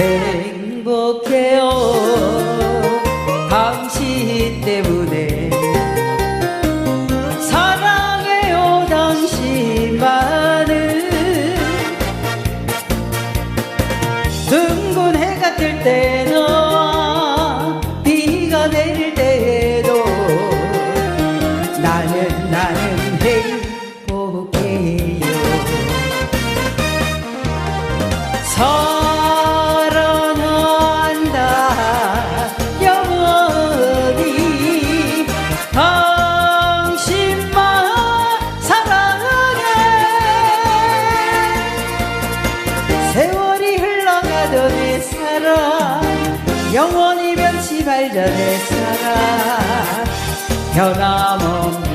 행복해요. 당신 때문에. 사랑해요 당신만을. 둥근 해가 뜰 때나 비가 내릴 때에도 나는 나는 행복해요 내 사랑 영원히 변치 내 사랑. 변함없는